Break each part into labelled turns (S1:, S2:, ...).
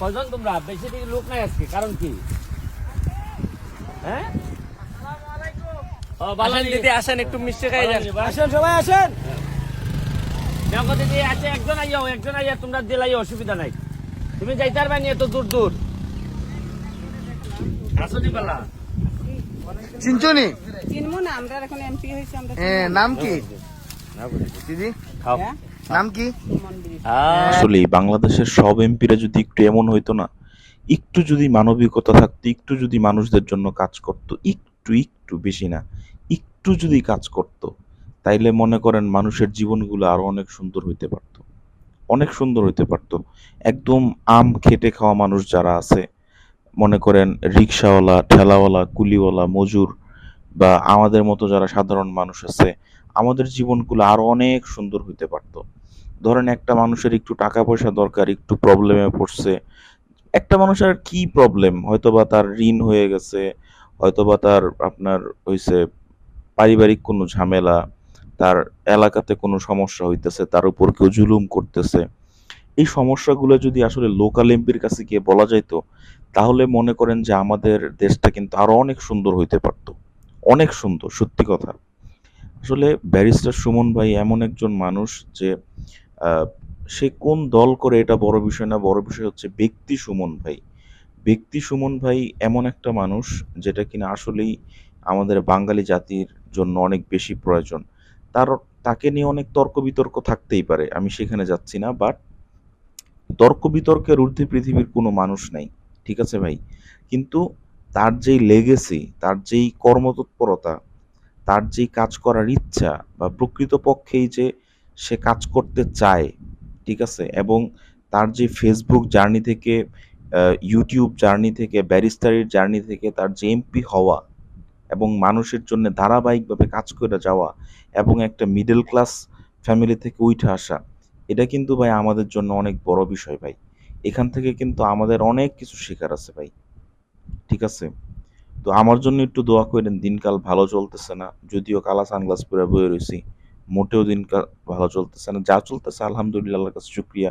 S1: কজন তোমরা? বেশি দিকে লোক নাই আজকে কারণ কি? হ্যাঁ? ও
S2: আসেন দিদি আসেন একটু মিষ্টি খাই যান
S1: আসেন সবাই আসেন। দেখো দিদি আছে একজন আইও একজন আইয়া তোমরা দিলাই অসুবিধা নাই। তুমি যাইতে পারবে না এত দূর দূর। নি বালা
S3: চিনচনি?
S4: চিনবো না আমরা এখন এমপি আমরা
S3: নাম কি? দিদি?
S1: খাও।
S4: হ্যাঁ?
S3: নাম কি?
S5: আসলে বাংলাদেশের সব এমপিরা যদি একটু এমন হইতো না একটু যদি মানবিকতা থাকতো একটু যদি মানুষদের জন্য কাজ করত একটু একটু বেশি না একটু যদি কাজ করত তাইলে মনে করেন মানুষের জীবনগুলো আরও অনেক সুন্দর হইতে পারতো। অনেক সুন্দর হইতে পারতো। একদম আম খেটে খাওয়া মানুষ যারা আছে মনে করেন রিক্সাওয়ালা ঠেলাওয়ালা কুলিওয়ালা মজুর বা আমাদের মতো যারা সাধারণ মানুষ আছে আমাদের জীবনগুলো আরও অনেক সুন্দর হইতে পারতো। ধরেন একটা মানুষের একটু টাকা পয়সা দরকার, একটু প্রবলেমে পড়ছে। একটা মানুষের কি প্রবলেম হয়তোবা তার ঋণ হয়ে গেছে, হয়তোবা তার আপনার হইছে পারিবারিক কোনো ঝামেলা, তার এলাকাতে কোনো সমস্যা হইতেছে, তার উপর কেউ জুলুম করতেছে। এই সমস্যাগুলো যদি আসলে লোকাল এমপির কাছে গিয়ে বলা যাইতো, তাহলে মনে করেন যে আমাদের দেশটা কিন্তু আরও অনেক সুন্দর হইতে পারতো। অনেক সুন্দর, সত্যি কথা। আসলে ব্যারিস্টার সুমন ভাই এমন একজন মানুষ যে সে কোন দল করে এটা বড় বিষয় না, বড় বিষয় হচ্ছে ব্যক্তি সুমন ভাই। ব্যক্তি সুমন ভাই এমন একটা মানুষ যেটা কিনা আসলেই আমাদের বাঙালি জাতির জন্য অনেক বেশি প্রয়োজন। তার, তাকে নিয়ে অনেক তর্ক বিতর্ক থাকতেই পারে, আমি সেখানে যাচ্ছি না বাট তর্ক বিতর্কের ঊর্ধ্বে পৃথিবীর কোনো মানুষ নাই, ঠিক আছে ভাই? কিন্তু তার যেই লেগেসি তার যেই কর্মতৎপরতা তার যেই কাজ করার ইচ্ছা বা প্রকৃতপক্ষেই যে সে কাজ করতে চায়, ঠিক আছে? এবং তার যে ফেসবুক জার্নি থেকে ইউটিউব জার্নি থেকে ব্যারিস্টারির জার্নি থেকে তার যে এমপি হওয়া এবং মানুষের জন্য ধারাবাহিকভাবে কাজ করে যাওয়া এবং একটা মিডল ক্লাস ফ্যামিলি থেকে উঠে আসা, এটা কিন্তু ভাই আমাদের জন্য অনেক বড় বিষয় ভাই। এখান থেকে কিন্তু আমাদের অনেক কিছু শেখার আছে ভাই, ঠিক আছে? তো আমার জন্য একটু দোয়া করেন, দিনকাল ভালো চলতেছে না। যদিও কালা সানগ্লাস পরে বয়ে রয়েছি মোটেও দিনকাল ভালো চলতেছে না। যা চলতেছে, আলহামদুলিল্লাহ, আল্লাহর কাছে শুক্রিয়া।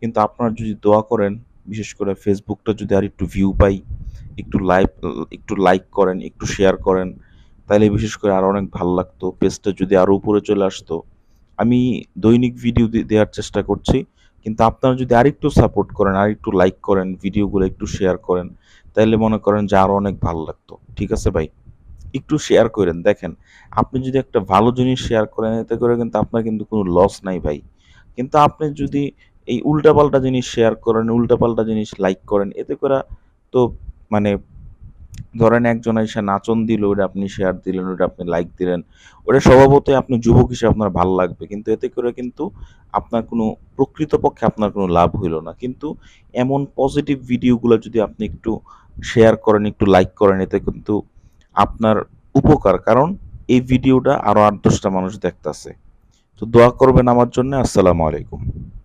S5: কিন্তু আপনারা যদি দোয়া করেন, বিশেষ করে ফেসবুকটা যদি আর একটু ভিউ পাই, একটু লাইক একটু লাইক করেন, একটু শেয়ার করেন তাহলে বিশেষ করে আরও অনেক ভালো লাগতো। পেজটা যদি আরও উপরে চলে আসতো, আমি দৈনিক ভিডিও দেওয়ার চেষ্টা করছি। কিন্তু আপনারা যদি আরেকটু সাপোর্ট করেন, আরেকটু লাইক করেন ভিডিওগুলো একটু শেয়ার করেন তাহলে মনে করেন যে আরও অনেক ভালো লাগতো। ঠিক আছে ভাই? একটু শেয়ার করেন। দেখেন, আপনি যদি একটা ভালো জিনিস শেয়ার করেন, এতে করে কিন্তু আপনার কিন্তু কোনো লস নাই ভাই। কিন্তু আপনি যদি এই উল্টাপাল্টা জিনিস শেয়ার করেন, উল্টাপাল্টা জিনিস লাইক করেন, এতে করে তো মানে ধরেন একজন এসে নাচন দিল ওটা আপনি শেয়ার দিলেন ওটা আপনি লাইক দিলেন ওটা স্বভাবতই আপনি যুবক হিসেবে আপনার ভালো লাগবে। কিন্তু এতে করে কিন্তু আপনার কোনো প্রকৃতপক্ষে আপনার কোনো লাভ হইল না। কিন্তু এমন পজিটিভ ভিডিওগুলো যদি আপনি একটু শেয়ার করেন, একটু লাইক করেন, এতে কিন্তু আপনার উপকার। কারণ এই ভিডিওটা আরও আট দশটা মানুষ দেখতেছে। তো দোয়া করবেন আমার জন্য। আসসালামু আলাইকুম।